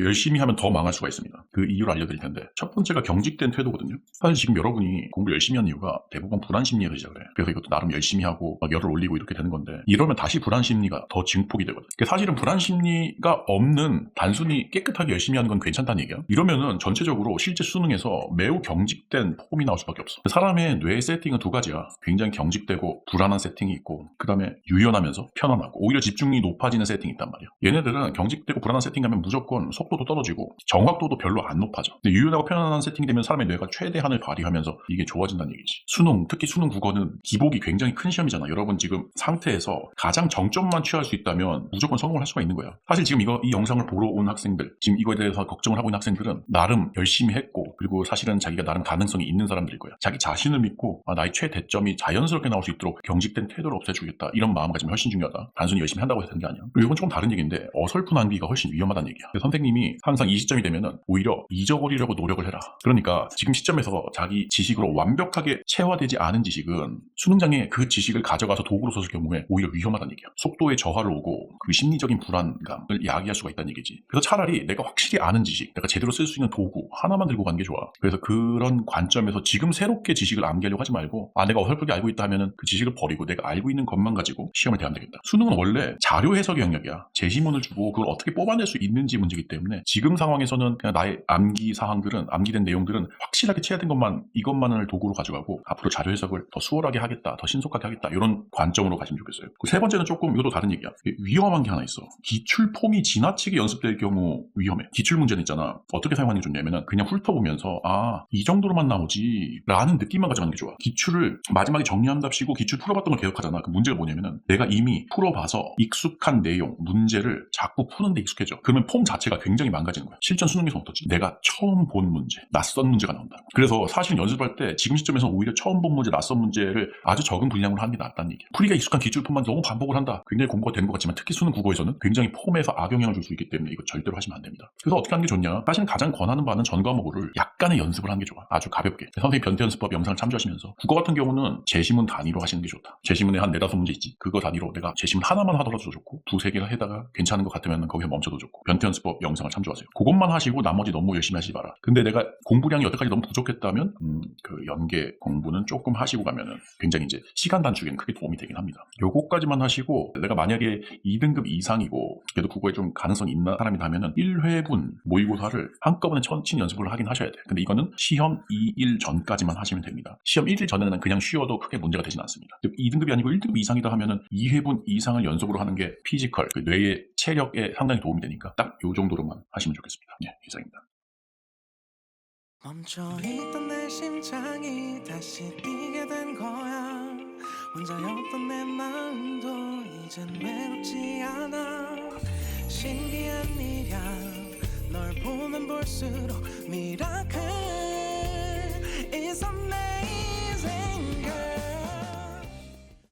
열심히 하면 더 망할 수가 있습니다. 그 이유를 알려드릴 텐데 첫 번째가 경직된 태도거든요. 사실 지금 여러분이 공부 열심히 하는 이유가 대부분 불안 심리에서 시작을 해요. 그래서 이것도 나름 열심히 하고 막 열을 올리고 이렇게 되는 건데 이러면 다시 불안 심리가 더 증폭이 되거든. 요 사실은 불안 심리가 없는 단순히 깨끗하게 열심히 하는 건 괜찮다는 얘기야. 이러면은 전체적으로 실제 수능에서 매우 경직된 폼이 나올 수밖에 없어. 사람의 뇌 세팅은 두 가지야. 굉장히 경직되고 불안한 세팅이 있고 그다음에 유연하면서 편안하고 오히려 집중력이 높아지는 세팅이 있단 말이야. 얘네들은 경직되고 불안한 세팅 하면 무조건 속도도 떨어지고 정확도도 별로 안 높아져. 근데 유연하고 편안한 세팅이 되면 사람의 뇌가 최대한을 발휘하면서 이게 좋아진다는 얘기지. 수능, 특히 수능 국어는 기복이 굉장히 큰 시험이잖아. 여러분 지금 상태에서 가장 정점만 취할 수 있다면 무조건 성공을 할 수가 있는 거야. 사실 지금 이거 이 영상을 보러 온 학생들, 지금 이거에 대해서 걱정을 하고 있는 학생들은 나름 열심히 했고 그리고 사실은 자기가 나름 가능성이 있는 사람들일 거야. 자기 자신을 믿고 아, 나의 최대점이 자연스럽게 나올 수 있도록 경직된 태도를 없애주겠다. 이런 마음가짐이 훨씬 중요하다. 단순히 열심히 한다고 해서 되는 게 아니야. 그리고 이건 조금 다른 얘기인데 어설픈 암기가 훨씬 위험하다는 얘기야. 선생님이 항상 이 시점이 되면은 오히려 잊어버리려고 노력을 해라. 그러니까 지금 시점에서 자기 지식으로 완벽하게 체화되지 않은 지식은 수능장에 그 지식을 가져가서 도구로 썼을 경우에 오히려 위험하다는 얘기야. 속도에 저하를 오고 그 심리적인 불안감을 야기할 수가 있다는 얘기지. 그래서 차라리 내가 확실히 아는 지식, 내가 제대로 쓸 수 있는 도구 하나만 들고 가는 게 좋아. 그래서 그런 관점에서 지금 새롭게 지식을 암기하려고 하지 말고 아 내가 어설프게 알고 있다 하면은 그 지식을 버리고 내가 알고 있는 것만 가지고 시험을 대하면 되겠다. 수능은 원래 자료 해석 영역이야. 제시문을 주고 그걸 어떻게 뽑아낼 수 있는지 문제이기 때문에 지금 상황에서는 그냥 나의 암기 사항들은 암기된 내용들은 확실하게 체화된 것만 이것만을 도구로 가져가고 앞으로 자료 해석을 더 수월하게 하겠다, 더 신속하게 하겠다 이런 관점으로 가시면 좋겠어요. 그 세 번째는 조금 이것도 다른 얘기야. 위험한 게 하나 있어. 기출 폼이 지나치게 연습될 경우 위험해. 기출 문제는 있잖아. 어떻게 사용하는 게 좋냐면은 그냥 훑어보면서 아 이 정도로만 나오지 라는 느낌만 가져가는 게 좋아. 기출을 마지막에 정리한답시고 기출 풀어봤던 걸 계속하잖아. 그 문제가 뭐냐면은 내가 이미 풀어봐서 익숙한 내용, 문제를 자꾸 푸는데 익숙해져. 그러면 폼 자체가 굉장히 망가지는 거야. 실전 수능에서 어떻지? 내가 처음 본 문제, 낯선 문제가 나온다. 그래서 사실 연습할 때 지금 시점에서 오히려 처음 본 문제, 낯선 문제를 아주 적은 분량으로 하는 게 낫다는 얘기야. 풀이가 익숙한 기출 폼만 너무 반복을 한다. 굉장히 공부가 되는 것 같지만 특히 수능 국어에서는 굉장히 폼에서 악영향을 줄 수 있기 때문에 이거 절대로 하시면 안 됩니다. 그래서 어떻게 하는 게 좋냐? 사실 가장 권하는 바는 전 과목을 약간의 연습을 하는 게 좋아. 아주 가볍게. 선생님 변태 연습법 영상을 참조하시면서 국어 같은 경우는 제시문 단위로 하시는 게 좋다. 제시문에 한 네다섯 문제 있지. 그거 단위로 내가 제시문 하나만 하더라도 좋고 두세 개를 해다가 괜찮은 것 같으면 거기서 멈춰도 좋고 변태 연습법 영상을 참조하세요. 그것만 하시고 나머지 너무 열심히 하시지 마라. 근데 내가 공부량이 여태까지 너무 부족했다면 음, 그 연계 공부는 조금 하시고 가면은 굉장히 이제 시간 단축에는 크게 도움이 되긴 합니다. 요거까지만 하시고 내가 만약에 2등급 이상이고 그래도 국어에 좀 가능성이 있는 사람이라면은 1회분 모의고사를 한꺼번에 천천히 연습을 하긴 하셔야 돼. 근데 이거는 시험 2일 전까지만 하시면 됩니다. 시험 1일 전에는 그냥 쉬어도 크게 문제가 되진 않습니다. 2등급이 아니고 1등급 이상이다 하면은 2회분 이상을 연속으로 하는 게 피지컬, 그 뇌의 체력에 상당히 도움이 되니까 딱 요 정도로만 하시면 좋겠습니다. 예, 이상입니다. 멈춰있던 내 심장이 다시 뛰게 된 거야. 혼자였던 내 마음도 이젠 외롭지 않아. 신기한 일이야. 널 보면 볼수록 미라클